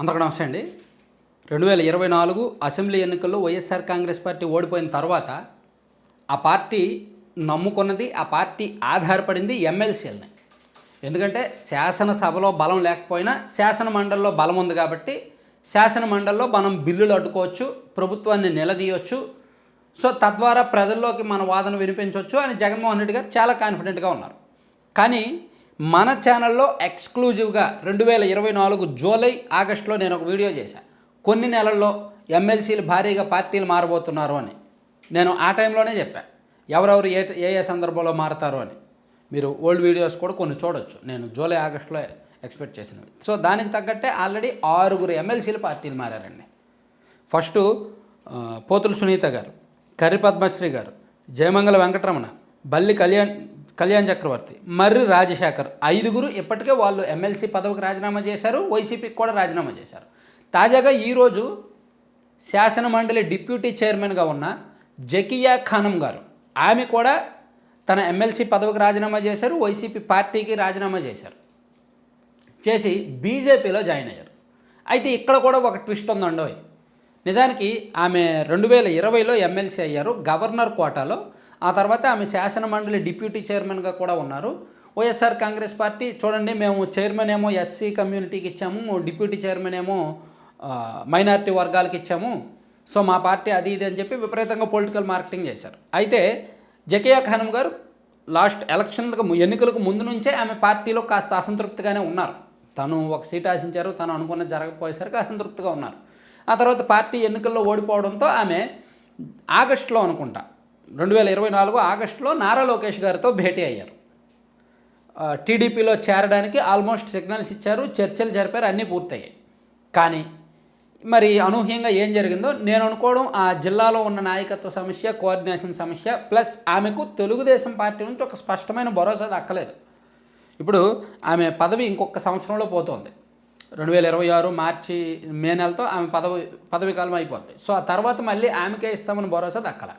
అందరికీ నమస్తే అండి. రెండు వేల ఇరవై నాలుగు అసెంబ్లీ ఎన్నికల్లో వైఎస్ఆర్ కాంగ్రెస్ పార్టీ ఓడిపోయిన తర్వాత ఆ పార్టీ నమ్ముకున్నది ఆ పార్టీ ఆధారపడింది ఎమ్మెల్సీలని. ఎందుకంటే శాసనసభలో బలం లేకపోయినా శాసన మండలిలో బలం ఉంది కాబట్టి శాసన మండలిలో మనం బిల్లులు అడ్డుకోవచ్చు ప్రభుత్వాన్ని నిలదీయవచ్చు సో తద్వారా ప్రజల్లోకి మన వాదన వినిపించవచ్చు అని జగన్మోహన్ రెడ్డి గారు చాలా కాన్ఫిడెంట్గా ఉన్నారు. కానీ మన ఛానల్లో ఎక్స్క్లూజివ్గా రెండు వేల ఇరవై నాలుగు జూలై ఆగస్టులో నేను ఒక వీడియో చేశాను కొన్ని నెలల్లో ఎమ్మెల్సీలు భారీగా పార్టీలు మారబోతున్నారు అని నేను ఆ టైంలోనే చెప్పాను ఎవరెవరు ఏ ఏ ఏ సందర్భంలో మారతారు అని. మీరు ఓల్డ్ వీడియోస్ కూడా కొన్ని చూడొచ్చు. నేను జూలై ఆగస్టులో ఎక్స్పెక్ట్ చేసినవి. సో దానికి తగ్గట్టే ఆల్రెడీ ఆరుగురు ఎమ్మెల్సీలు పార్టీలు మారారండి. ఫస్ట్ పోతుల సునీత గారు కర్రి పద్మశ్రీ గారు జయమంగళ వెంకటరమణ బల్లి కళ్యాణ్ కళ్యాణ్ చక్రవర్తి మర్రి రాజశేఖర్ ఐదుగురు ఇప్పటికే వాళ్ళు ఎమ్మెల్సీ పదవికి రాజీనామా చేశారు వైసీపీకి కూడా రాజీనామా చేశారు. తాజాగా ఈరోజు శాసన మండలి డిప్యూటీ చైర్మన్గా ఉన్న జకియా ఖానం గారు ఆమె కూడా తన ఎమ్మెల్సీ పదవికి రాజీనామా చేశారు వైసీపీ పార్టీకి రాజీనామా చేశారు. చేసి బీజేపీలో జాయిన్ అయ్యారు. అయితే ఇక్కడ కూడా ఒక ట్విస్ట్ ఉందండోయ్. నిజానికి ఆమె రెండు వేల ఇరవైలో ఎమ్మెల్సీ అయ్యారు గవర్నర్ కోటాలో ఆ తర్వాత ఆమె శాసన మండలి డిప్యూటీ చైర్మన్గా కూడా ఉన్నారు. వైఎస్ఆర్ కాంగ్రెస్ పార్టీ చూడండి మేము చైర్మన్ ఏమో ఎస్సీ కమ్యూనిటీకి ఇచ్చాము డిప్యూటీ చైర్మన్ ఏమో మైనారిటీ వర్గాలకు ఇచ్చాము. సో మా పార్టీ అది ఇది అని చెప్పి విపరీతంగా పొలిటికల్ మార్కెటింగ్ చేశారు. అయితే జకియా ఖానం గారు లాస్ట్ ఎలక్షన్లకు ఎన్నికలకు ముందు నుంచే ఆమె పార్టీలో కాస్త అసంతృప్తిగానే ఉన్నారు. తను ఒక సీట్ ఆశించారు తను అనుకున్న జరగకపోయేసరికి అసంతృప్తిగా ఉన్నారు. ఆ తర్వాత పార్టీ ఎన్నికల్లో ఓడిపోవడంతో ఆమె ఆగస్టులో అనుకుంటా రెండు వేల ఇరవై నాలుగు ఆగస్టులో నారా లోకేష్ గారితో భేటీ అయ్యారు. టీడీపీలో చేరడానికి ఆల్మోస్ట్ సిగ్నల్స్ ఇచ్చారు చర్చలు జరిపారు అన్నీ పూర్తయ్యాయి. కానీ మరి అనూహ్యంగా ఏం జరిగిందో నేను అనుకోవడం ఆ జిల్లాలో ఉన్న నాయకత్వ సమస్య కోఆర్డినేషన్ సమస్య ప్లస్ ఆమెకు తెలుగుదేశం పార్టీ నుంచి ఒక స్పష్టమైన భరోసా దక్కలేదు. ఇప్పుడు ఆమె పదవి ఇంకొక సంవత్సరంలో పోతుంది. రెండు వేల ఇరవై ఆరు మార్చి మే నెలతో ఆమె పదవి పదవి కాలం అయిపోతుంది సో ఆ తర్వాత మళ్ళీ ఆమెకే ఇస్తామని భరోసా దక్కల.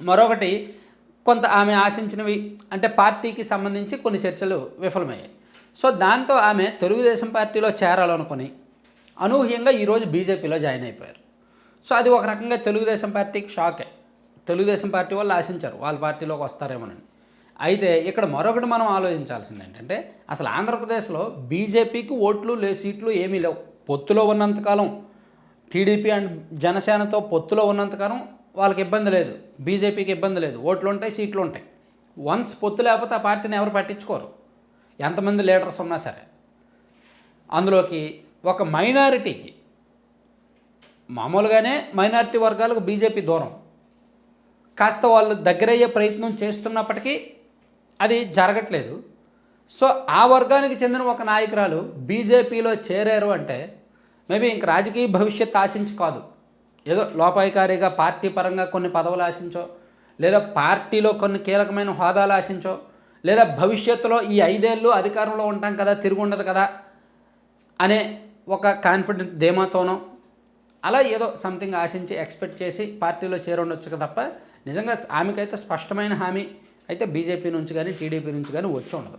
మరొకటి కొంత ఆమె ఆశించినవి అంటే పార్టీకి సంబంధించి కొన్ని చర్చలు విఫలమయ్యాయి. సో దాంతో ఆమె తెలుగుదేశం పార్టీలో చేరాలనుకుని అనూహ్యంగా ఈరోజు బీజేపీలో జాయిన్ అయిపోయారు. సో అది ఒక రకంగా తెలుగుదేశం పార్టీకి షాకే. తెలుగుదేశం పార్టీ వాళ్ళు ఆశించారు వాళ్ళ పార్టీలోకి వస్తారేమోనని. అయితే ఇక్కడ మరొకటి మనం ఆలోచించాల్సింది ఏంటంటే అసలు ఆంధ్రప్రదేశ్లో బీజేపీకి ఓట్లు లే సీట్లు ఏమీ లేవు. పొత్తులో ఉన్నంతకాలం టీడీపీ అండ్ జనసేనతో పొత్తులో ఉన్నంతకాలం వాళ్ళకి ఇబ్బంది లేదు. బీజేపీకి ఇబ్బంది లేదు. ఓట్లు ఉంటాయి సీట్లు ఉంటాయి. వన్స్ పొత్తు లేకపోతే ఆ పార్టీని ఎవరు పట్టించుకోరు. ఎంతమంది లీడర్స్ ఉన్నా సరే. అందులోకి ఒక మైనారిటీకి మామూలుగానే మైనారిటీ వర్గాలకు బీజేపీ దూరం. కాస్త వాళ్ళు దగ్గరయ్యే ప్రయత్నం చేస్తున్నప్పటికీ అది జరగట్లేదు. సో ఆ వర్గానికి చెందిన ఒక నాయకురాలు బీజేపీలో చేరారు అంటే మేబీ ఇంక రాజకీయ భవిష్యత్ ఆశించి కాదు. ఏదో లోపాయికారిగా పార్టీ పరంగా కొన్ని పదవులు ఆశించో లేదా పార్టీలో కొన్ని కీలకమైన హోదాలు ఆశించో లేదా భవిష్యత్తులో ఈ ఐదేళ్ళు అధికారంలో ఉంటాం కదా తిరిగి ఉండదు కదా అనే ఒక కాన్ఫిడెంట్ ధీమాతోనో అలా ఏదో సంథింగ్ ఆశించి ఎక్స్పెక్ట్ చేసి పార్టీలో చేరుండొచ్చు తప్ప నిజంగా ఆమెకైతే స్పష్టమైన హామీ అయితే బీజేపీ నుంచి కానీ టీడీపీ నుంచి కానీ వచ్చి ఉండదు